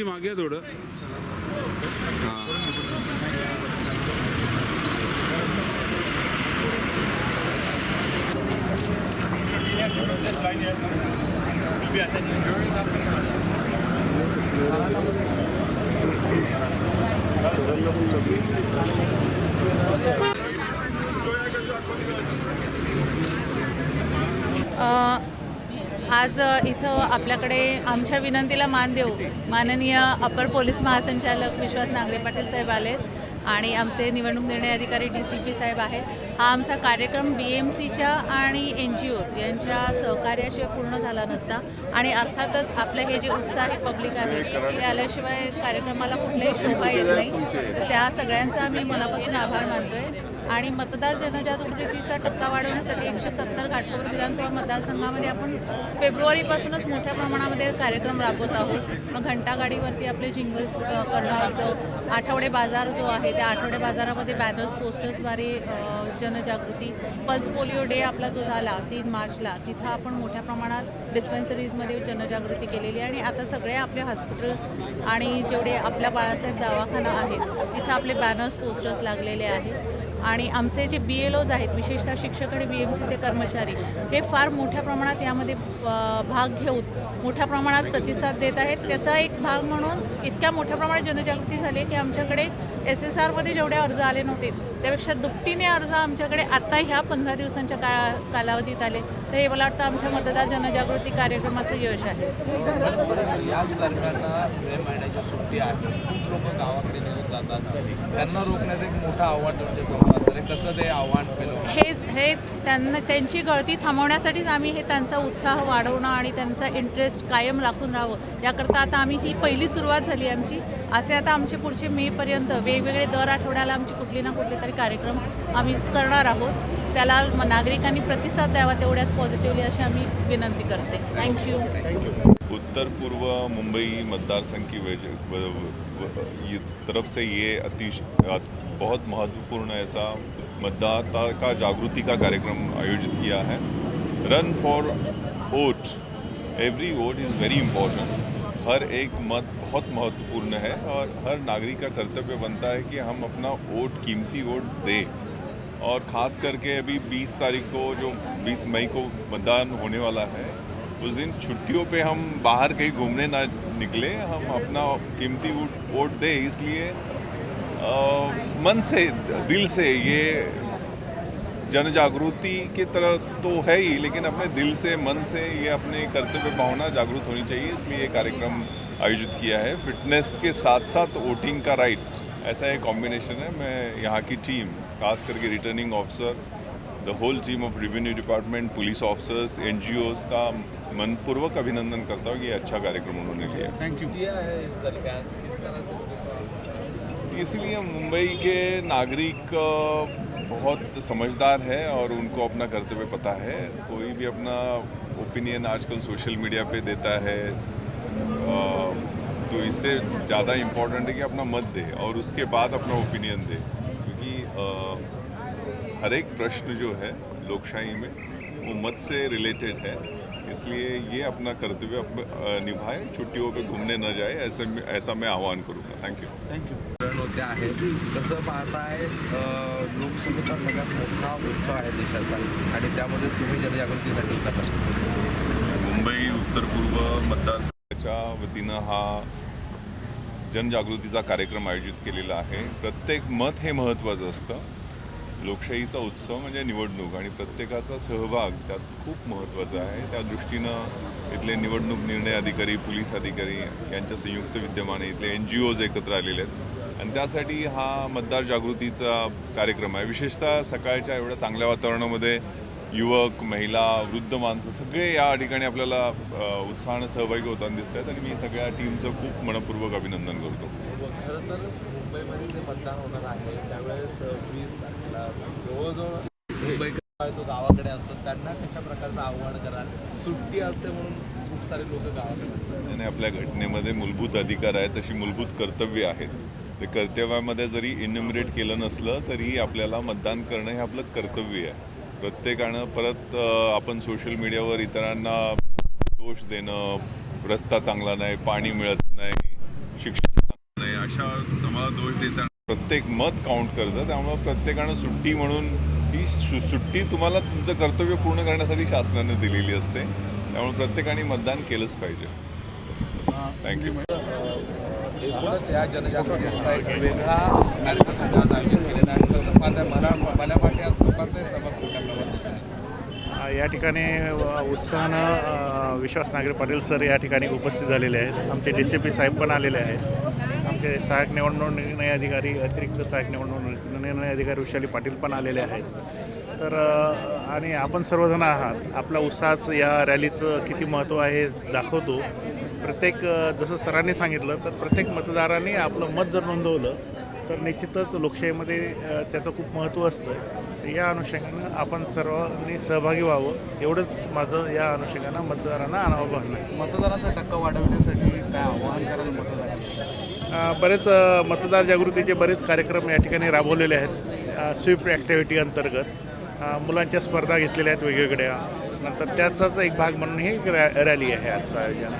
तुळशी मागे थोडं. हां. आज इथं आपल्याकडे आमच्या विनंतीला मान देऊ. माननीय अपर पोलीस महासंचालक विश्वास नांगरे पाटील साहेब आलेत आणि आमचे निवडणूक निर्णय अधिकारी डी सी पी साहेब आहेत. हा आमचा कार्यक्रम बी एम सीच्या आणि एन जी ओज यांच्या सहकार्याशिवाय पूर्ण झाला नसता. आणि अर्थातच आपलं हे जे उत्साही पब्लिक आहे ते आल्याशिवाय कार्यक्रमाला कुठलाही शोभा येत नाही. तर त्या सगळ्यांचा आम्ही मनापासून आभार मानतोय. आणि मतदार जनजागृतीचा टक्का वाढवण्यासाठी एकशे सत्तर घाटकोपर विधानसभा मतदारसंघामध्ये आपण फेब्रुवारीपासूनच मोठ्या प्रमाणामध्ये कार्यक्रम राबवत आहोत. मग घंटागाडीवरती आपले जिंगल्स करणं असं आठवडे बाजार जो आहे त्या आठवडे बाजारामध्ये बॅनर्स पोस्टर्सद्वारे जनजागृती पल्स पोलिओ डे आपला जो झाला तीन मार्चला तिथं आपण मोठ्या प्रमाणात डिस्पेन्सरीजमध्ये जनजागृती केलेली आहे आणि आता सगळे आपले हॉस्पिटल्स आणि जेवढे आपल्या बाळासाहेब दवाखाना आहेत तिथं आपले बॅनर्स पोस्टर्स लागलेले आहेत. आणि आमचे जे बी एल ओज आहेत विशेषतः शिक्षक आणि बी एम सीचे कर्मचारी हे फार मोठ्या प्रमाणात यामध्ये भाग घेऊन मोठ्या प्रमाणात प्रतिसाद देत आहेत. त्याचा एक भाग म्हणून इतक्या मोठ्या प्रमाणात जनजागृती झाली आहे की आमच्याकडे एस एस आरमध्ये जेवढे अर्ज आले नव्हते त्यापेक्षा दुपटीने अर्ज आमच्याकडे आत्ता ह्या पंधरा दिवसांच्या का कालावधीत आले. तर हे मला वाटतं आमच्या मतदार जनजागृती कार्यक्रमाचं यश आहे. जातात. त्यांना रोखण्याचं एक मोठं आव्हान तुमच्यासमोर असतं. हे कसं ते आव्हान हेच हे त्यांना त्यांची गळती थांबवण्यासाठीच आम्ही हे त्यांचा उत्साह वाढवणं आणि त्यांचा इंटरेस्ट कायम राखून राहावं. याकरता आता आम्ही ही पहिली सुरुवात झाली आमची. असे आता आमचे पुढचे मेपर्यंत वेगवेगळे दर आठवड्याला आमची कुठली ना कुठली तरी कार्यक्रम आम्ही करणार आहोत. त्याला म- नागरिकांनी प्रतिसाद द्यावा तेवढ्याच पॉझिटिव्हली अशी आम्ही विनंती करते. थँक्यू उत्तर पूर्व मुंबई मतदार संघ की वजह व- व- ये तरफ़ से ये अतिश बहुत महत्वपूर्ण ऐसा मतदाता का जागृति का कार्यक्रम आयोजित किया है। Run for vote every vote is very important हर एक मत बहुत महत्वपूर्ण है और हर नागरिक का कर्तव्य बनता है कि हम अपना वोट, कीमती वोट दें। और ख़ास करके अभी 20 तारीख को जो 20 मई को मतदान होने वाला है उस दिन छुट्टियों पे हम बाहर कहीं घूमने ना निकले। हम अपना कीमती वोट दें, इसलिए मन से, दिल से ये जन जागृति की तरह तो है ही, लेकिन अपने दिल से, मन से ये अपने कर्तव्य भावना जागरूक होनी चाहिए, इसलिए ये कार्यक्रम आयोजित किया है। फिटनेस के साथ साथ वोटिंग का राइट ऐसा एक कॉम्बिनेशन है। मैं यहाँ की टीम खास करके returning officer the whole team of revenue department police officers N का मनपूर्वक अभिनंदन करता हूँ कि ये अच्छा कार्यक्रम उन्होंने लिया है से उनको- इसलिए मुंबई के नागरिक बहुत समझदार है और उनको अपना कर्तव्य पता है। कोई भी अपना ओपिनियन आजकल सोशल मीडिया पे देता है तो इससे ज़्यादा इम्पोर्टेंट है कि अपना मत दे और उसके बाद अपना ओपिनियन दे। क्योंकि हर एक प्रश्न जो है लोकशाही में वो मत से रिलेटेड है। इसलिए ये अपना कर्तव्य निभाए छुट्टियों पे घूमने न जाए ऐसे में ऐसा मैं आह्वान करूँगा। थैंक यू निवडणुक्या आहेत कसं पाहताय लोकसभेचा सगळ्यात मोठा उत्सव आहे देशाचा. आणि त्यामध्ये तुम्ही जनजागृतीसाठी कसा मुंबई उत्तर पूर्व मतदारसंघाच्या वतीनं हा जनजागृतीचा कार्यक्रम आयोजित केलेला आहे. प्रत्येक मत हे महत्त्वाचं असतं. लोकशाहीचा उत्सव म्हणजे निवडणूक आणि प्रत्येकाचा सहभाग त्यात खूप महत्त्वाचा आहे. त्या दृष्टीनं इथले निवडणूक निर्णय अधिकारी पोलीस अधिकारी यांच्या संयुक्त विद्यमाने इथले एन जी ओज एकत्र आलेले आहेत. आणि त्यासाठी हा मतदार जागृतीचा कार्यक्रम आहे. विशेषतः सकाळच्या एवढ्या चांगल्या वातावरणामध्ये युवक महिला वृद्ध माणसं सगळे या ठिकाणी आपल्याला उत्साहानं सहभागी होताना दिसत आहेत आणि मी सगळ्या टीमचं खूप मनपूर्वक अभिनंदन करतो. खरं तर मुंबईमध्ये जे मतदान होणार आहे त्यावेळेस वीस तारखेला जवळजवळ मुंबईकर तो गावाकडे असतो त्यांना कशा प्रकारचं आव्हान कराल? सुट्टी असते म्हणून खूप सारे लोक गावाकडे असतात. आणि आपल्या घटनेमध्ये मूलभूत अधिकार आहेत तशी मूलभूत कर्तव्य आहेत. ते कर्तव्यामध्ये जरी इन्युमरेट केलं नसलं तरी आपल्याला मतदान करणं हे आपलं कर्तव्य आहे. प्रत्येकानं परत आपण सोशल मीडियावर इतरांना दोष देणं रस्ता चांगला नाही पाणी मिळत नाही त्याच्यावर आम्हाला दोष देता प्रत्येक मत काउंट करतं. त्यामुळं प्रत्येकानं सुट्टी म्हणून ही सु- सुट्टी तुम्हाला तुमचं कर्तव्य पूर्ण करण्यासाठी शासनाने दिलेली असते. त्यामुळे प्रत्येकाने मतदान केलंच पाहिजे. थँक्यू एकूणच या जनजागृतीचा एक वेगळा कार्यक्रम आज आयोजित केलेला आहे. कसं माझ्या मला मला लोकांचाही सहभाग मोठ्या प्रमाणात दिसून या ठिकाणी उत्साहानं विश्वास नागरे पाटील सर या ठिकाणी उपस्थित झालेले आहेत. आमचे डी सी पी साहेब पण आलेले आहेत. आमचे सहाय्यक निवडणूक निर्णय अधिकारी अतिरिक्त सहाय्यक निवडणूक निर्णय अधिकारी वैशाली पाटील पण आलेले आहेत. तर आणि आपण सर्वजण आहात. आपल्या उत्साहाचं या रॅलीचं किती महत्त्व आहे दाखवतो. प्रत्येक जसं सरांनी सांगितलं तर प्रत्येक मतदारांनी आपलं मत जर नोंदवलं तर निश्चितच लोकशाहीमध्ये त्याचं खूप महत्त्व असतं. या अनुषंगानं आपण सर्वांनी सहभागी व्हावं. एवढंच माझं या अनुषंगानं मतदारांना आवाहन आहे. मतदानाचा टक्का वाढवण्यासाठी काय आव्हान कराल मतदार बरेच मतदार जागृतीचे बरेच कार्यक्रम या ठिकाणी राबवलेले आहेत. स्विफ्ट ॲक्टिव्हिटी अंतर्गत. मुलांच्या स्पर्धा घेतलेल्या आहेत वेगवेगळ्या. नंतर त्याचाच एक भाग म्हणून ही रॅ रॅली आहे आजचं आयोजन.